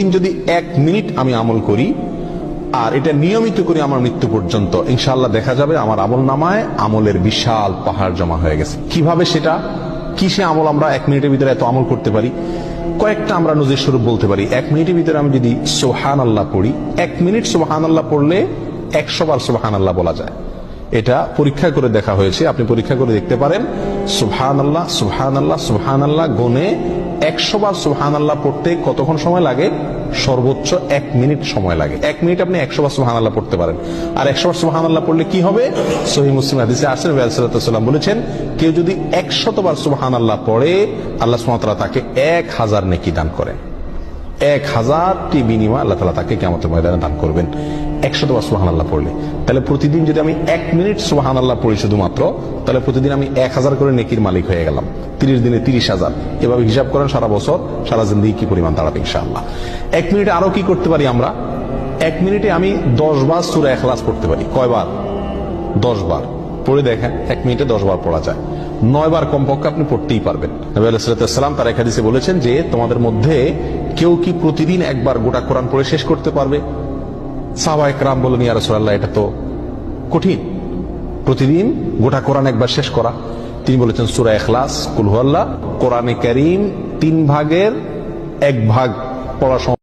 প্রতিদিন যদি এক মিনিট আমি আমল করি, আর এটা নিয়মিত করি আমার মৃত্যু পর্যন্ত ইনশাল্লাহ দেখা যাবে আমার আমল নামায় আমলের বিশাল পাহাড় জমা হয়ে গেছে। কীভাবে সেটা? কিসে আমল আমরা এক মিনিটের ভিতরে এত আমল করতে পারি? কয়েকটা আমরা নজির স্বরূপ বলতে পারি। এক মিনিটের ভিতরে আমি যদি সোহান আল্লাহ পড়ি, এক মিনিট সোহান আল্লাহ পড়লে একশো বার সোহান আল্লাহ বলা যায়। এটা পরীক্ষা করে দেখা হয়েছে। আপনি পরীক্ষা করে দেখতে পারেন সুবহান আল্লাহ সুবহান আল্লাহ সুবহান আল্লাহ গনে একশো বার সুবহান আল্লাহ পড়তে কতক্ষণ সময় লাগে? সর্বোচ্চ এক মিনিট সময় লাগে। এক মিনিট আপনি একশো বার সুবহান আল্লাহ পড়তে পারেন। আর একশো বার সুবহান আল্লাহ পড়লে কি হবে? সহি মুসলিম হাদিসে আসেন সাল্লাম বলেছেন, কেউ যদি একশতবার সুবহান আল্লাহ পড়ে, আল্লাহ সুমাতরা তাকে এক হাজার নেকি দান করেন। এক হাজারটি বিনিময় আল্লাহ তালা তাকে কেমন ময়দানে দান করবেন। একশত বার সুবাহান আল্লাহ পড়লে। তাহলে প্রতিদিন যদি আমি এক মিনিট সুবাহান আল্লাহ পড়ি শুধুমাত্র, তাহলে প্রতিদিন আমি এক হাজার করে নেকির মালিক হয়ে গেলাম। তিরিশ দিনে তিরিশ হাজার। এভাবে হিসাব করেন সারা বছর, সারা জিন্দিগি কি পরিমাণ দাঁড়াবে ইনশাআল্লাহ। এক মিনিটে আরও কি করতে পারি আমরা? এক মিনিটে আমি দশ বার সুরা এখলাস পড়তে পারি। কয়বার? দশ বার। পড়ে দেখেন, এক মিনিটে দশ বার পড়া যায়। নয় বার কমপক্ষে আপনি পড়তেই পারবেন। নবী আলাইসালাম তার একাদিসে বলেছেন যে, তোমাদের মধ্যে কেউ কি প্রতিদিন একবার গোটা কোরআন পড়ে শেষ করতে পারবে? সাহবা একরাম বলেন ইয়া সাল্লাহ এটা তো কঠিন। প্রতিদিন গোটা কোরআন একবার শেষ করা। তিনি বলেছেন, সুরা এখলাস কুল হুয়াল্লাহ, কোরআনে করিম তিন ভাগের এক ভাগ পড়া